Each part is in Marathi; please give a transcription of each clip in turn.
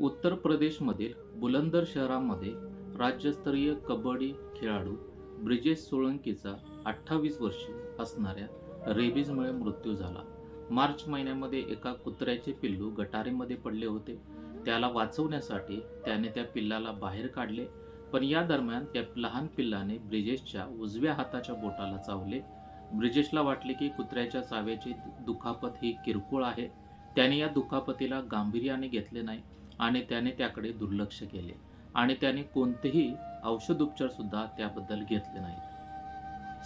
उत्तर प्रदेशमधील बुलंदर शहरामध्ये राज्यस्तरीय कबड्डी खेळाडू ब्रिजेश सोळंकीचा अठ्ठावीस वर्षे असणाऱ्या रेबीजमुळे मृत्यू झाला. मार्च महिन्यामध्ये एका कुत्र्याचे पिल्लू गटारीमध्ये पडले होते. त्याला वाचवण्यासाठी त्याने त्या पिल्लाला बाहेर काढले पण या दरम्यान त्या लहान पिल्लाने ब्रिजेशच्या उजव्या हाताच्या बोटाला चावले. ब्रिजेशला वाटले की कुत्र्याच्या चाव्याची दुखापत ही किरकोळ आहे. त्याने या दुखापतीला गांभीर्याने घेतले नाही. आणि त्याने त्याकडे दुर्लक्ष केले. आणि त्याने कोणतेही औषधोपचारसुद्धा त्याबद्दल घेतले नाहीत.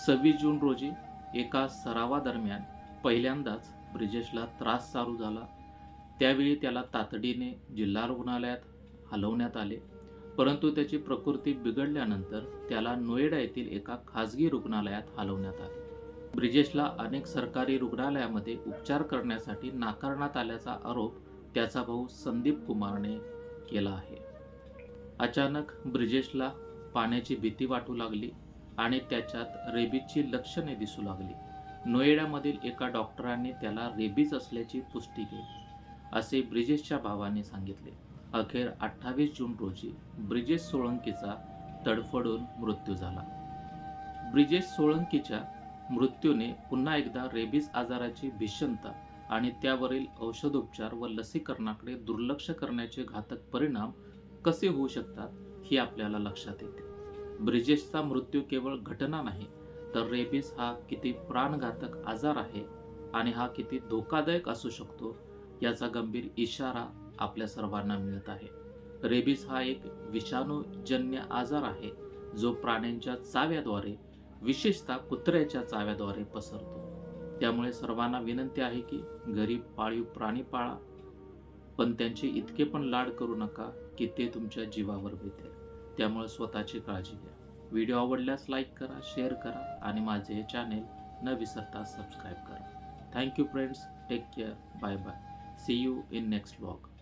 सव्वीस जून रोजी एका सरावादरम्यान पहिल्यांदाच ब्रिजेशला त्रास चालू झाला. त्यावेळी त्याला तातडीने जिल्हा रुग्णालयात हलवण्यात आले. परंतु त्याची प्रकृती बिघडल्यानंतर त्याला नोएडा येथील एका खाजगी रुग्णालयात हलवण्यात आले. ब्रिजेशला अनेक सरकारी रुग्णालयामध्ये उपचार करण्यासाठी नाकारण्यात आल्याचा आरोप त्याचा भाऊ संदीप कुमारने केला आहे. अचानक ब्रिजेशला पाण्याची भीती वाटू लागली आणि त्याच्यात रेबीजची लक्षणे दिसू लागली. नोएडामधील एका डॉक्टरांनी त्याला रेबीज असल्याची पुष्टी केली. असे ब्रिजेशच्या भावाने सांगितले. अखेर अठ्ठावीस जून रोजी ब्रिजेश सोळंकीचा तडफडून मृत्यू झाला. ब्रिजेश सोळंकीच्या मृत्यूने पुन्हा एकदा रेबीज आजाराची भीषणता आणि त्यावरील औषधोपचार व लसीकरणाकडे दुर्लक्ष करण्याचे घातक परिणाम कसे होऊ शकतात हे आपल्याला लक्षात येते. ब्रिजेशचा मृत्यू केवळ घटना नाही तर रेबीज हा किती प्राणघातक आजार आहे आणि हा किती धोकादायक असू शकतो याचा गंभीर इशारा आपल्या सर्वांना मिळत आहे. रेबीज हा एक विषाणूजन्य आजार आहे जो प्राण्यांच्या चाव्याद्वारे विशेषतः कुत्र्याच्या चाव्याद्वारे पसरतो. त्यामुळे सर्वांना विनंती आहे की घरी पाळीव प्राणी पाळा पण त्यांचे इतके पण लाड करू नका की ते तुमच्या जीवावर बेतेल. त्यामुळे स्वतःची काळजी घ्या. व्हिडिओ आवडल्यास लाईक करा शेअर करा आणि माझे हे चॅनेल न विसरता सबस्क्राईब करा. Thank you friends take care bye bye. See you in next blog.